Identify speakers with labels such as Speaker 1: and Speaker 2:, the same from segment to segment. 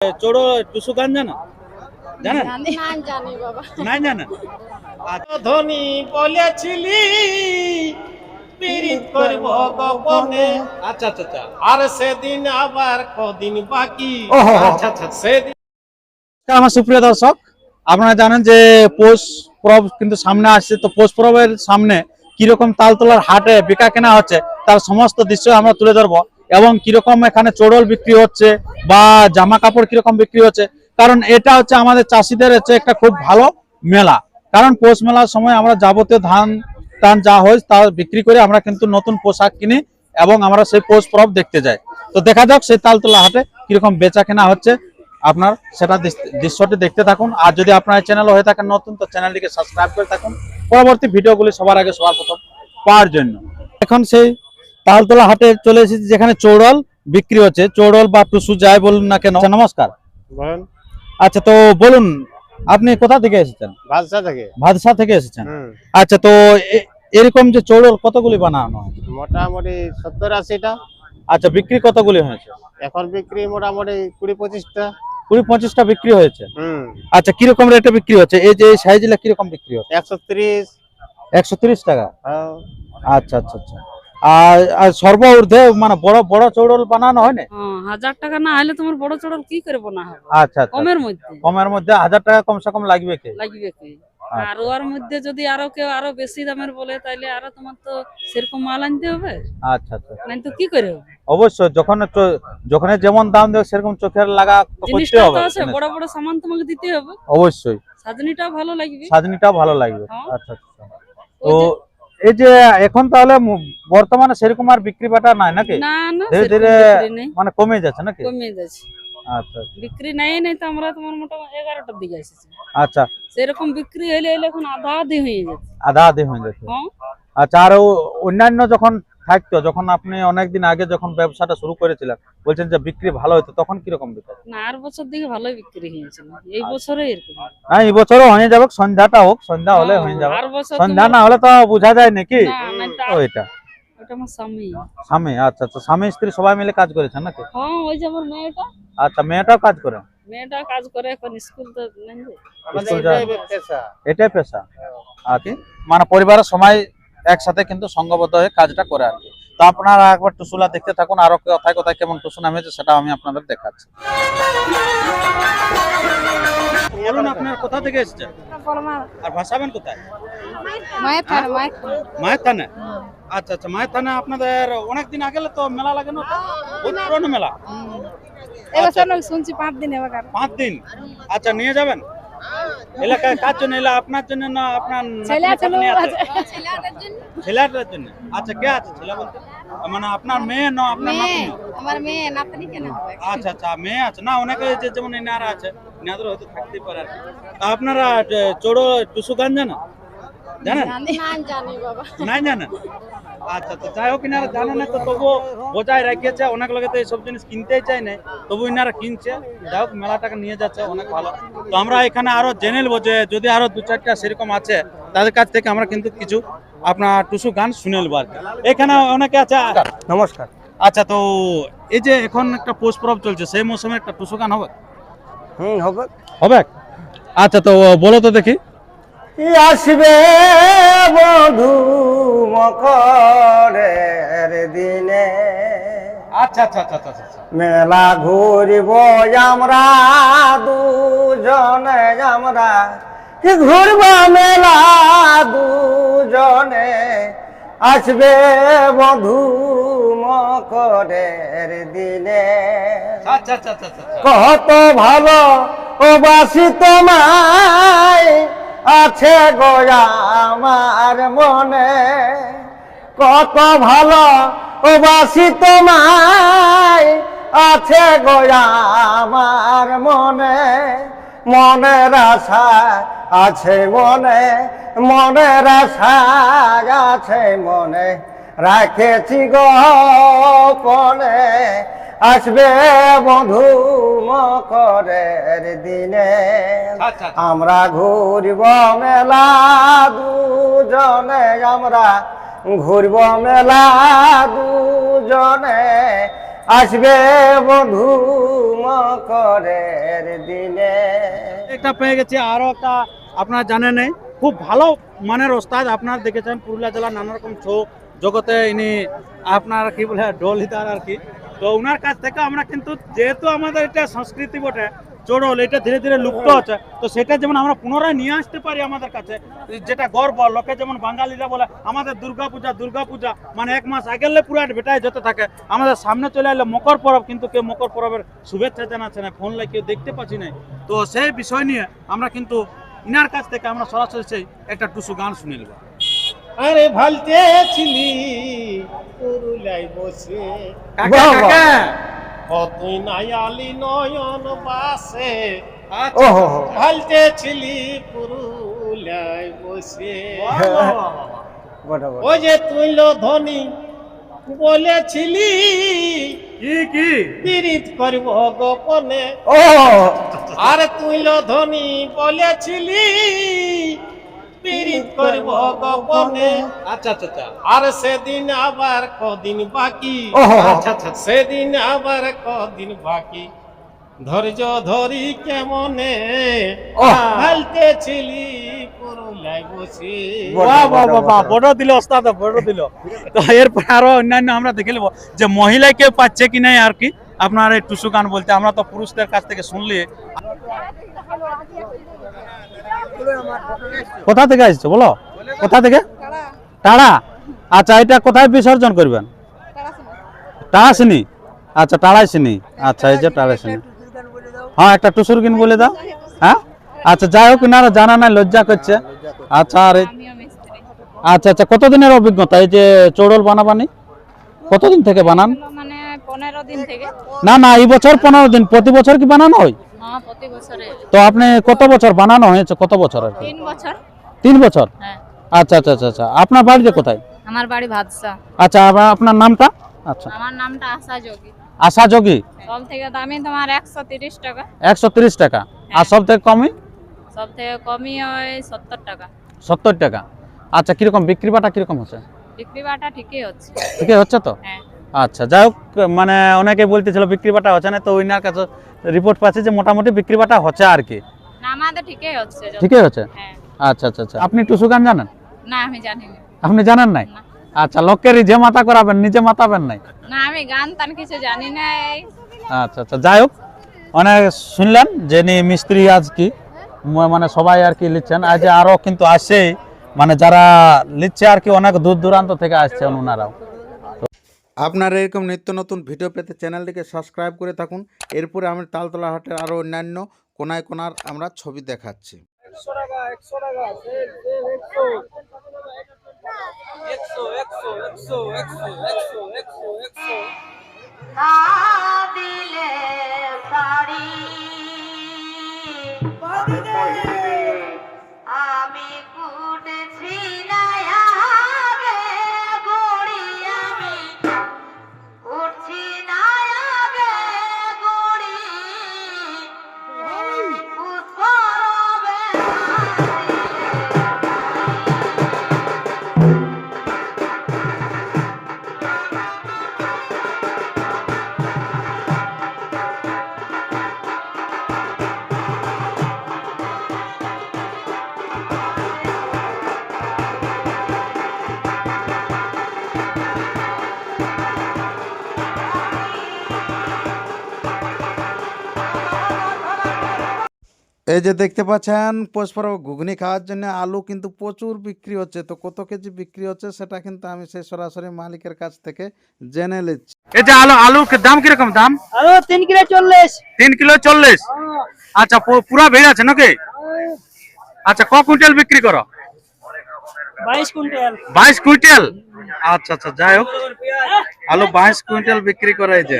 Speaker 1: চোড়ো টুসু গান জানা জানেন?
Speaker 2: না জানি বাবা।
Speaker 1: নাই জানেন? আচ্ছা,
Speaker 3: ধনী বলেছিলি করব গোপনে
Speaker 1: আচ্ছা আচ্ছা আচ্ছা।
Speaker 3: আর সেদিন আবার কদিন বাকি। আচ্ছা আচ্ছা সেদিন
Speaker 1: আমার সুপ্রিয় দর্শক আপনারা জানেন যে পৌষ পরব কিন্তু সামনে আসছে। তো পৌষ পরবের সামনে কীরকম তালতলার হাটে বেকা কেনা হচ্ছে তার সমস্ত দৃশ্য আমরা তুলে ধরবো। এবং কীরকম এখানে চোড়ল বিক্রি হচ্ছে বা জামা কাপড় কীরকম বিক্রি হচ্ছে, কারণ এটা হচ্ছে আমাদের চাষিদের হচ্ছে একটা খুব ভালো মেলা। কারণ পৌষ মেলার সময় আমরা যাবতীয় ধান টান যা হয় তা বিক্রি করে আমরা কিন্তু নতুন পোশাক কিনি এবং আমরা সেই পৌষ পরব দেখতে যাই। তো দেখা যাক সেই তালতলা হাটে কীরকম বেচা কেনা হচ্ছে। আপনার সেটা দৃশ- দৃশ্যটি দেখতে থাকুন। আর যদি আপনার চ্যানেল হয়ে থাকেন নতুন, তো চ্যানেলটিকে সাবস্ক্রাইব করে থাকুন। পরবর্তী ভিডিওগুলি সবার আগে সবার প্রথম পাওয়ার জন্য। এখন সেই তালতলা হাটে চলে এসেছি যেখানে চৌড়ল বিক্রি হচ্ছে। চৌড়ল বা টুসু যাই বলুন না কেন। আচ্ছা, নমস্কার।
Speaker 3: বলেন।
Speaker 1: আচ্ছা তো বলুন আপনি কোথা থেকে এসেছেন?
Speaker 3: বাদশা থেকে।
Speaker 1: ভাদসা থেকে এসেছেন? আচ্ছা তো এ- এরকম যে চৌড়ল কতগুলি বানানো
Speaker 3: মোটামুটি সত্তর আশিটা।
Speaker 1: আচ্ছা বিক্রি কতগুলি হয়েছে?
Speaker 3: এখন বিক্রি মোটামুটি কুড়ি পঁচিশটা।
Speaker 1: কুড়ি পঁচিশটা বিক্রি হয়েছে? আচ্ছা কীরকম রেটে বিক্রি হচ্ছে? এই যে সাইজগুলা কীরকম বিক্রি হচ্ছে?
Speaker 3: একশো ত্রিশ।
Speaker 1: একশো তিরিশ টাকা?
Speaker 3: হ্যাঁ।
Speaker 1: আচ্ছা আচ্ছা আচ্ছা। আর আর সর্ব ঊর্ধ্বে মানে বড় বড় চৌড়ল বানানো হয় না
Speaker 4: হাজার টাকা না হলে তোমার বড় চড়ল কি করে বানা হবে?
Speaker 1: আচ্ছা আচ্ছা।
Speaker 4: কমের মধ্যে।
Speaker 1: কমের মধ্যে হাজার টাকা কমসে কম লাগবে কি?
Speaker 4: লাগবে কি?
Speaker 1: আচ্ছা।
Speaker 4: আর ওর মধ্যে যদি আরও কেউ আরও বেশি দামের বলে তাইলে আরও তোমার তো সেরকম মাল আনতে হবে?
Speaker 1: আচ্ছা আচ্ছা।
Speaker 4: নাই তো কি করে
Speaker 1: অবশ্যই যখন যখন যেমন দাম দেবে সেরকম চোখের লাগা করতে হবে
Speaker 4: বড় বড় সামান তোমাকে দিতে হবে।
Speaker 1: অবশ্যই।
Speaker 4: সাজনিটাও ভালো লাগবে।
Speaker 1: সাজনিটাও ভালো লাগবে।
Speaker 4: হ্যাঁ।
Speaker 1: আচ্ছা আচ্ছা। তো এই যে এখন তাহলে বর্তমানে সেরকম আর বিক্রি বাটা নাই নাকি? ধীরে ধীরে মানে কমে যাচ্ছে নাকি?
Speaker 4: কমে যাচ্ছে।
Speaker 1: আচ্ছা
Speaker 4: বিক্রি নাই নাই তো আমরা তোমার মোটামুটি এগারোটার দিকে এসেছি।
Speaker 1: আচ্ছা।
Speaker 4: সেরকম বিক্রি হইলে এখন আধা আধি হয়ে যাচ্ছে।
Speaker 1: আধা আধি হয়ে যাচ্ছে।
Speaker 4: হ্যাঁ।
Speaker 1: আচ্ছা আর ও- অন্যান্য যখন থাকতো যখন আপনি অনেকদিন আগে যখন ব্যবসাটা শুরু করেছিলেন বলছেন যে বিক্রি ভালো হতো তখন কীরকম বিক্রি?
Speaker 4: না আর বছর দিকে ভালোই বিক্রি হয়েছিল এই বছরে এরকম।
Speaker 1: হ্যাঁ এই বছরও হয়ে যাবে সন্ধ্যাটা হোক সন্ধ্যা হলে হয়ে যাবে। সন্ধ্যা না হলে তো বোঝা যায় নাকি?
Speaker 4: না, না, তা-
Speaker 1: ওইটা।
Speaker 4: আমার স্বামী।
Speaker 1: স্বামী আচ্ছা আচ্ছা স্বামী স্ত্রী সবাই মিলে কাজ করেছেন নাকি?
Speaker 4: হ্যাঁ ওই যে আমার মেয়েটা।
Speaker 1: আচ্ছা মেয়েটাও কাজ করে?
Speaker 4: মেয়েটা কাজ করে এখন স্কুল তো নেই
Speaker 3: আমাদের এটাই পেশা।
Speaker 1: এটাই পেশা। আর কি? মানে পরিবারের সবাই একসাথে কিন্তু সংঘবদ্ধ হয়ে কাজটা করে আর কি। তো আপনারা একবার টুসুলা দেখতে থাকুন আরও কোথায় কোথায় কেমন টুসু নামেছে সেটা আমি আপনাদের দেখাচ্ছি। বলুন আপনার কোথা থেকে এসেছেন? আর ভাসাবেন কোথায়?
Speaker 2: মায়ের থান
Speaker 1: আচ্ছা আচ্ছা মায়ের থানে আপনাদের অনেকদিন আগে তো মেলা লাগে না? পুরনো মেলা।
Speaker 2: এবছর শুনছি পাঁচ দিন
Speaker 1: পাঁচ দিন? আচ্ছা নিয়ে যাবেন? এলাকায় কার জন্য এলা আপনার জন্য না আপনার
Speaker 2: ছেলে
Speaker 1: নাতনি
Speaker 2: আছে
Speaker 1: ফাতনি
Speaker 2: লোক
Speaker 1: আছে?
Speaker 2: আছে
Speaker 1: ছেলেটার জন্য আচ্ছা কে আছে ছেলে বলতে মানে আপনার মেয়ে না আপনার
Speaker 2: মেয়ে
Speaker 1: নাতনি
Speaker 2: আমার মেয়ে নাতনি কেন হবে
Speaker 1: আচ্ছা আচ্ছা মেয়ে আছে না অনেকে যে যেমন এনারা আছে এনাদের হয়তো থাকতেই পারে আর কি। তা আপনারা যে চোড়ো টুসু গান জানেন জানেন?
Speaker 2: জানি না
Speaker 1: নাই জানেন? আচ্ছা তো যাই হোক ইনারা জানে না তো তবুও বজায় রেখেছে অনেক লোকে তো এইসব জিনিস কিনতেই চায় না তবু ইনারা কিনছে। যাই হোক মেলাটাকে নিয়ে যাচ্ছে অনেক ভালো। তো আমরা এখানে আরও জেনে নেব যে যদি আরও দু চারটা সেরকম আছে তাদের কাছ থেকে আমরা কিন্তু কিছু আপনার টুসু গান শুনে নেব আর কি। এখানে অনেকে আছে
Speaker 3: নমস্কার।
Speaker 1: আচ্ছা তো এই যে এখন একটা পোষ পরব চলছে সেই মৌসুমে একটা টুসু গান হবে?
Speaker 3: হুম হবে।
Speaker 1: হবে? আচ্ছা তো বলো তো দেখি।
Speaker 3: আসবে বধু মকরের দিনে।
Speaker 1: আচ্ছা আচ্ছা আচ্ছা আচ্ছা আচ্ছা।
Speaker 3: মেলা ঘুরব আমরা দুজনে আমরা। কি ঘুরব মেলা দুজনে? আসবে বধু মকরের দিনে।
Speaker 1: আচ্ছা আচ্ছা
Speaker 3: কত ভালো ও বাসি তোমায়। আছে গোয়া আমার মনে। কত ভালো ও বাসি তোমায় আছে গোয়া আমার মনে। মনের আশা আছে মনে, মনের আশা আছে মনে। রাখেছি গোপনে আসবে বধু মকরের দিনে।
Speaker 1: আচ্ছা, আচ্ছা।
Speaker 3: আমরা ঘুরব মেলা দুজনে আমরা ঘুরব মেলা দুজনে। আসবে বধু মকরের দিনে।
Speaker 1: একটা পেয়ে গেছি আরও একটা আপনারা জানেন খুব ভালো মানের ওস্তাদ আপনারা দেখেছেন পুরুলিয়া জেলার নানা রকম ছৌ জগতে ইনি আপনার কি বলে ডোল হিতার আর কি। তো ওনার কাছ থেকে আমরা কিন্তু যেহেতু আমাদের এটা সংস্কৃতি বটে চড়ল এটা ধীরে ধীরে লুপ্ত হচ্ছে। তো সেটা যেমন আমরা পুনরায় নিয়ে আসতে পারি আমাদের কাছে যেটা গর্ব লোকে যেমন বাঙালিরা বলে আমাদের দুর্গা পূজা দুর্গা পূজা। মানে এক মাস আগেলে পুরো বেটায় যেতে থাকে। আমাদের সামনে চলে এলে মকর পরব কিন্তু কেউ মকর পরবের শুভেচ্ছা জানাচ্ছে না ফোন লাগে কেউ দেখতে পাচ্ছি না তো সেই বিষয় নিয়ে আমরা কিন্তু ইনার কাছ থেকে আমরা সরাসরি সেই একটা টুসু গান শুনে নেব।
Speaker 5: আরে ভালতে ছিলি পুরুলাই বসে।
Speaker 1: কাকা। কাকা।
Speaker 5: কতই নাই আলি নয়ন বাসে।
Speaker 1: আচ্ছা,
Speaker 3: ওহো হো
Speaker 5: ভালতে ছিলি পুরুলাই বসে।
Speaker 1: বাহ, বাহ, বাহ, বাহ।
Speaker 3: বটে বটে।
Speaker 5: ও যে তুইল ধনী বলেছিলি
Speaker 1: কি কি?
Speaker 5: পীড়িত করব গোপনে।
Speaker 3: ও
Speaker 5: আরে তুইল ধনী বলেছিলি পীড়িত করব গোপনে।
Speaker 1: আচ্ছা আচ্ছা আচ্ছা।
Speaker 5: আর সেদিন আবার কদিন বাকি?
Speaker 1: আচ্ছা আচ্ছা
Speaker 5: সেদিন আবার কদিন বাকি? ধৈর্য ধরি কেমনে। হালতে ছিলি।
Speaker 1: বড় দিল ওস্তাদ বড় দিল। তো এরপর আরও অন্যান্য আমরা দেখে নেব যে মহিলা কেউ পাচ্ছে কি নাই আর কি? আপনার এই টুসু গান বলতে আমরা তো পুরুষদের কাছ থেকে শুনলি কোথা থেকে আসছো বলো? কোথা থেকে? টাড়া। আচ্ছা এটা কোথায় বিসর্জন করবেন? টাড়াসিনি। আচ্ছা টাড়াইসিনি। আচ্ছা এই যে টাড়াইসিনি। হ্যাঁ একটা টুসুর কিন বলে দাও। হ্যাঁ? আচ্ছা যাই হোক না জানা নাই লজ্জা করছে। আচ্ছা আর আচ্ছা আচ্ছা কতদিনের অভিজ্ঞতা? এই যে চৌড়ল বানাবানি? কতদিন থেকে বানান?
Speaker 2: মানে পনেরো দিন থেকে।
Speaker 1: না না এই বছর পনেরো দিন। প্রতি বছর কি বানানো হয়? তো আপনি কত বছর বানানো হয়েছে? কত বছর আর কি?
Speaker 2: তিন বছর।
Speaker 1: তিন বছর?
Speaker 2: হ্যাঁ।
Speaker 1: আচ্ছা আচ্ছা আচ্ছা আচ্ছা। আপনার বাড়িতে কোথায়?
Speaker 2: আমার বাড়ি ভাদসা
Speaker 1: আচ্ছা আপনার নামটা? আচ্ছা।
Speaker 2: আমার নামটা আশা যোগী।
Speaker 1: আশা যোগী?
Speaker 2: সব থেকে দামি তোমার একশো তিরিশ টাকা।
Speaker 1: একশো তিরিশ টাকা। আর সব থেকে কমই?
Speaker 2: সব থেকে কমই হয় সত্তর টাকা।
Speaker 1: সত্তর টাকা। আচ্ছা কীরকম? বিক্রি বাটা কীরকম হচ্ছে?
Speaker 2: বিক্রি বাটা ঠিকই হচ্ছে।
Speaker 1: ঠিকই হচ্ছে তো?
Speaker 2: হ্যাঁ।
Speaker 1: আচ্ছা যাই হোক মানে অনেকে বলতেছিল বিক্রি বাটা হচ্ছে না তো ওইনার কাছে রিপোর্ট পাচ্ছে যে মোটামুটি বিক্রি বাটা হচ্ছে আর কি।
Speaker 2: আমাদের ঠিকই হচ্ছে
Speaker 1: ঠিকই হচ্ছে?
Speaker 2: হ্যাঁ।
Speaker 1: আচ্ছা আচ্ছা আচ্ছা। আপনি টুসু গান জানেন?
Speaker 2: না আমি জানি না।
Speaker 1: আপনি জানেন নাই? আচ্ছা লোকেরই যে মাথা করাবেন নিজে মাতাবেন নাই?
Speaker 2: না আমি গান টান কিছু জানি না
Speaker 1: আচ্ছা আচ্ছা যাই হোক অনেক শুনলেন যে মিস্ত্রি আজ কি মানে সবাই আর কি লিখছেন আজ আরও কিন্তু আসছেই মানে যারা লিখছে আর কি অনেক দূর দূরান্ত থেকে আসছেন ওনারাও। আপনারা এরকম নিত্য নতুন ভিডিও পেতে চ্যানেলটিকে সাবস্ক্রাইব করে থাকুন। এরপরে আমি তালতলা হাটের আরও অন্যান্য কোনায় কোনার আমরা ছবি দেখাচ্ছি।
Speaker 6: দিলে
Speaker 1: এই যে দেখতে পাচ্ছেন পরস্পর ঘুগনি খাওয়ার জন্য আলু কিন্তু প্রচুর বিক্রি হচ্ছে। তো কত কেজি বিক্রি হচ্ছে সেটা কিন্তু আমি সেই সরাসরি মালিকের কাছ থেকে জেনে নিচ্ছি। এই যে আলু আলু দাম কীরকম দাম?
Speaker 7: আরও তিন কিলো চল্লিশ।
Speaker 1: তিন কিলো চল্লিশ? আচ্ছা পু- পুরা ভিড় আছে নাকি? আচ্ছা ক কুইন্টাল বিক্রি করো?
Speaker 7: বাইশ কুইন্টাল।
Speaker 1: বাইশ কুইন্টাল? আচ্ছা আচ্ছা যাই হোক। আলু বাইশ কুইন্টাল বিক্রি করে এই যে।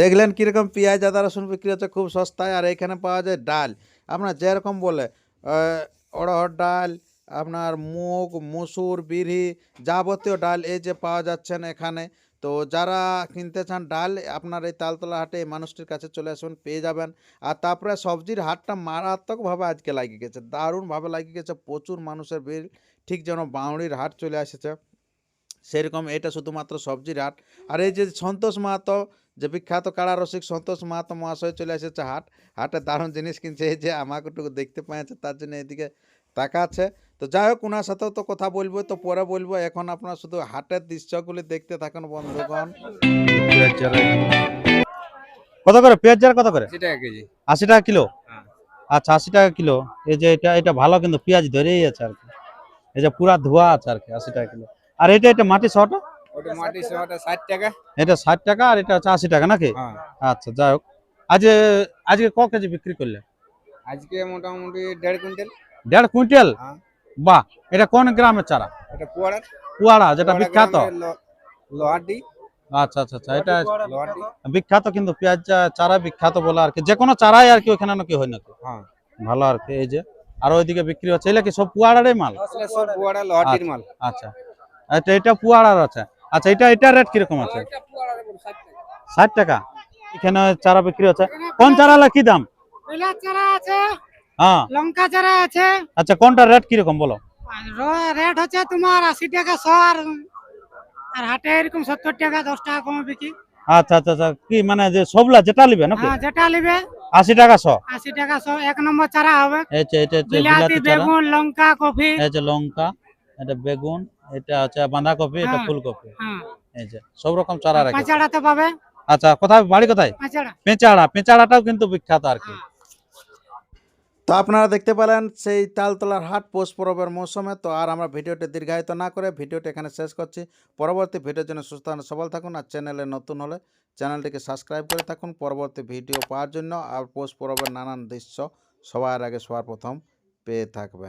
Speaker 1: দেখলেন কীরকম পেঁয়াজ, আদা, রসুন বিক্রি হচ্ছে খুব সস্তায়, আর এখানে পাওয়া যায় ডাল। আপনার যেরকম বলে অড়হর ডাল, আপনার মুগ, মসুর, বিড়ি যাবতীয় ডাল এই যে পাওয়া যাচ্ছেন এখানে।
Speaker 8: তো যারা কিনতে চান ডাল, আপনার এই তালতলা হাটে এই মানুষটির কাছে চলে আসবেন পেয়ে যাবেন। আর তারপরে সবজির হাটটা মারাত্মকভাবে আজকে লাগিয়ে গেছে, দারুণভাবে লাগিয়ে গেছে, প্রচুর মানুষের ভিড়, ঠিক যেন বাউড়ির হাট চলে এসেছে। সেরকম এটা শুধুমাত্র সবজির হাট। আর এই যে সন্তোষ মাহাতো যে বিখ্যাত কাড়া রসিক সন্তোষ মাহাতো মহাশয় চলে এসেছে হাট হাটে দারুণ জিনিস কিনছে। এই যে আমাকে একটু দেখতে পেয়েছে তার জন্য এদিকে টাকা আছে তো যাই হোক ওনার সাথেও তো কথা বলব তো পরে বলব। এখন আপনারা শুধু হাটের দৃশ্যগুলি দেখতে থাকুন বন্ধুগণ।
Speaker 1: কত করে? পেঁয়াজ চারা কত করে? আশি টাকা কিলো?
Speaker 3: হ্যাঁ।
Speaker 1: আচ্ছা আশি টাকা কিলো। এই যে এটা এটা ভালো কিন্তু পেঁয়াজ ধরেই আছে আর কি। এই যে পুরা ধোয়া আছে আর কি আশি টাকা কিলো। আর এটা এটা মাটি শটা
Speaker 3: ওটা মাটি শোটা ষাট টাকা।
Speaker 1: এটা ষাট টাকা আর এটা হচ্ছে আশি টাকা নাকি?
Speaker 3: হ্যাঁ।
Speaker 1: আচ্ছা যাই হোক। আজ আজকে ক কেজি বিক্রি করলে?
Speaker 3: আজকে মোটামুটি কুইন্টাল।
Speaker 1: কুইন্টাল?
Speaker 3: হ্যাঁ।
Speaker 1: বাহ এটা কোন গ্রামের চারা?
Speaker 3: এটা পোয়াড়ার
Speaker 1: কুয়াড়া যেটা বিখ্যাত? আচ্ছা আচ্ছা আচ্ছা এটা বিখ্যাত। কিন্তু পেঁয়াজ চারা বিখ্যাত বলে আর কি। যে কোনো চারাই আর কি ওখানে নাকি হয় নাকি?
Speaker 3: হ্যাঁ।
Speaker 1: ভালো আর কি এই যে। আর ওইদিকে বিক্রি হচ্ছে এগুলা কি সব পুয়াড়ারই মাল?
Speaker 3: সব পোয়াড়া লোহাটির মাল।
Speaker 1: আচ্ছা। আচ্ছা এটা পুয়াড়ার আছে। আচ্ছা এটা এটা রেট কীরকম আছে? ষাট টাকা। এখানে চারা বিক্রি হচ্ছে। কোন চারা কি দাম?
Speaker 7: চারা আছে।
Speaker 1: হ্যাঁ।
Speaker 7: লঙ্কা চারা আছে।
Speaker 1: আচ্ছা কোনটা রেট কীরকম বলো?
Speaker 7: রেট হচ্ছে তোমার আশি টাকা শ আর আর হাটে এরকম সত্তর টাকা দশ টাকা কমে বিকি।
Speaker 1: আচ্ছা আচ্ছা আচ্ছা কি মানে যে সবলা যেটা নিবে নাকি?
Speaker 7: হ্যাঁ যেটা নিবে।
Speaker 1: আশি টাকা শ?
Speaker 7: আশি টাকা শ এক নম্বর চারা হবে।
Speaker 1: এটা চারা।
Speaker 7: বেগুন লঙ্কা কফি।
Speaker 1: এই লঙ্কা এটা বেগুন এটা হচ্ছে বাঁধাকপি এটা
Speaker 7: হ্যাঁ।
Speaker 1: ফুলকপি।
Speaker 7: হ্যাঁ।
Speaker 1: এই যে সব রকম চারা রাখে
Speaker 7: পাঁচাড়াতে পাবে?
Speaker 1: আচ্ছা কোথায় বাড়ি কোথায়? পেঁচাড়া। পেঁচাড়াটাও কিন্তু বিখ্যাত আর কি।
Speaker 8: তো আপনারা দেখতে পেলেন সেই তালতলার হাট পৌষ পরবের মৌসুমে। তো আর আমরা ভিডিওটি দীর্ঘায়িত না করে ভিডিওটি এখানে শেষ করছি। পরবর্তী ভিডিওর জন্য সুস্থ থাকুন, সবল থাকুন আর চ্যানেলে নতুন হলে চ্যানেলটিকে সাবস্ক্রাইব করে থাকুন। পরবর্তী ভিডিও পাওয়ার জন্য আর পৌষ পরবের নানান দৃশ্য সবার আগে সবার প্রথম পেয়ে থাকবেন।